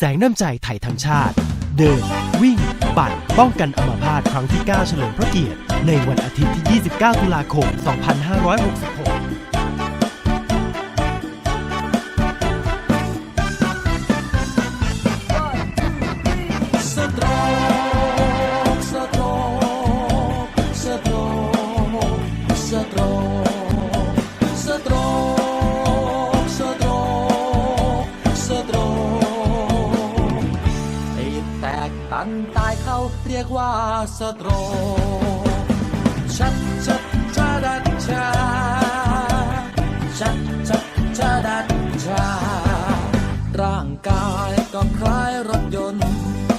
แสงน้ำใจไทยทั้งชาติ เดิน วิ่ง ปั่น ป้องกันอัมพาตครั้งที่ 9 เฉลิมพระเกียรติ ในวันอาทิตย์ที่ 29 ตุลาคม 2566 ตายเขาเรียกว่าสตรอกชัดชัดชาดัดชาชัดชัดชาดัดชา ร่างกายก็คล้ายรถยนต์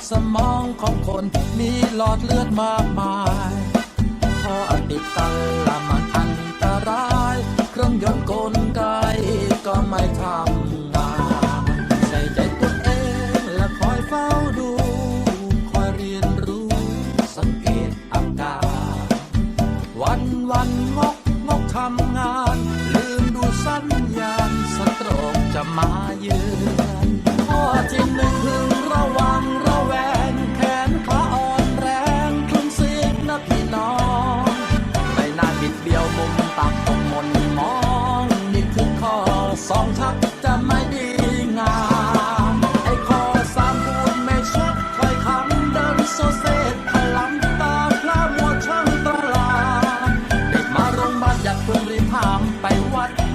สมองของคนมีหลอดเลือดมากมายพอติดตันละมัน วันวันงกงกทำงาน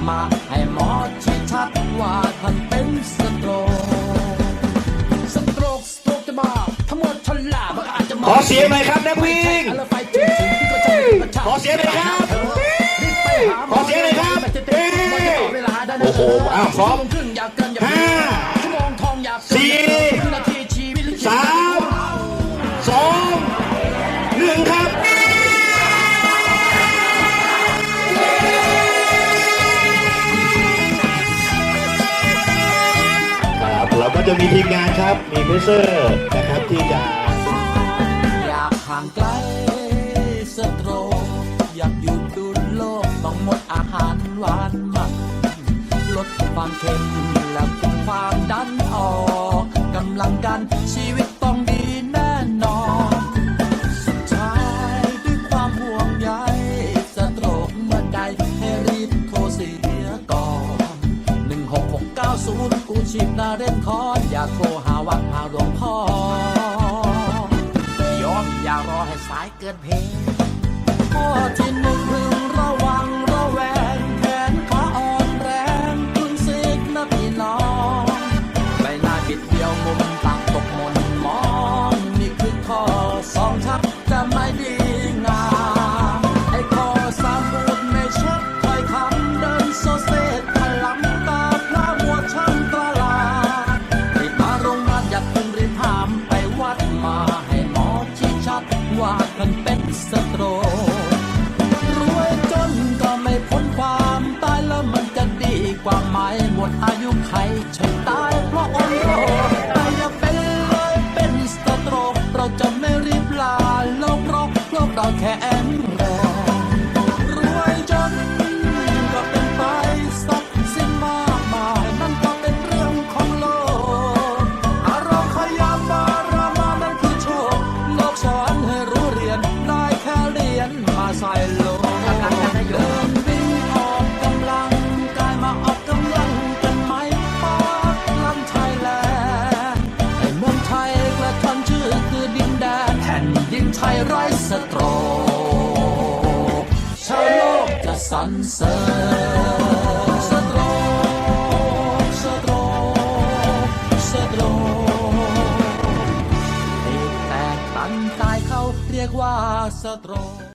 มาให้หมอชี้ชัดว่าท่านเป็นสโตรกสโตรกสโตรกจะมาทั้งหมดชนลาบอาจจะมาขอเสียงหน่อยครับนักวิ่งอะไรไฟถึงถึงที่ก็จะไม่กระชากขอเสียงหน่อยครับรีบไปหาหมขอเสียงหน่อยครับไม่จะเต้นไม่จะต่อเวลาได้นะโอ้โหอ้าวพร้อมชั่วโงครึ่งอยากเกินอย่าห้าชั่วโมงทองอยากเกินสี่วินาทีชีวิตลิขิตสาม จะมีทีมงานครับ มีเพเซอร์นะครับที่จะอยากห่างไกลสตรอยากหยุดดูโลกต้องหมดอาหารหวานมันลดความเค็มและคุมความดันออกกำลังกันชีวิตต้องดีแน่นอนสุดท้ายด้วยความห่วงใยสตรกเมื่อใดให้รีบโทรเสียก่อน 16690กูชีพนาเรนคอ นอย่าโทรหาวัดหาหลวงพ่อยอมอย่ารอให้สายเกินเพลงพ่อที่นึ่งพึง มาให้หมอชี้ชัดว่ากันเป็นสตรกรวยจนก็ไม่พ้นความตายแล้วมันจะดีกว่าไหมหมดอายุไขฉันตาย ไทยไร้สตรอกชาวโลกจะสรรเสริญสตรอกสตรอกสตรอกติดแตกตันตายเขาเรียกว่าสตรอก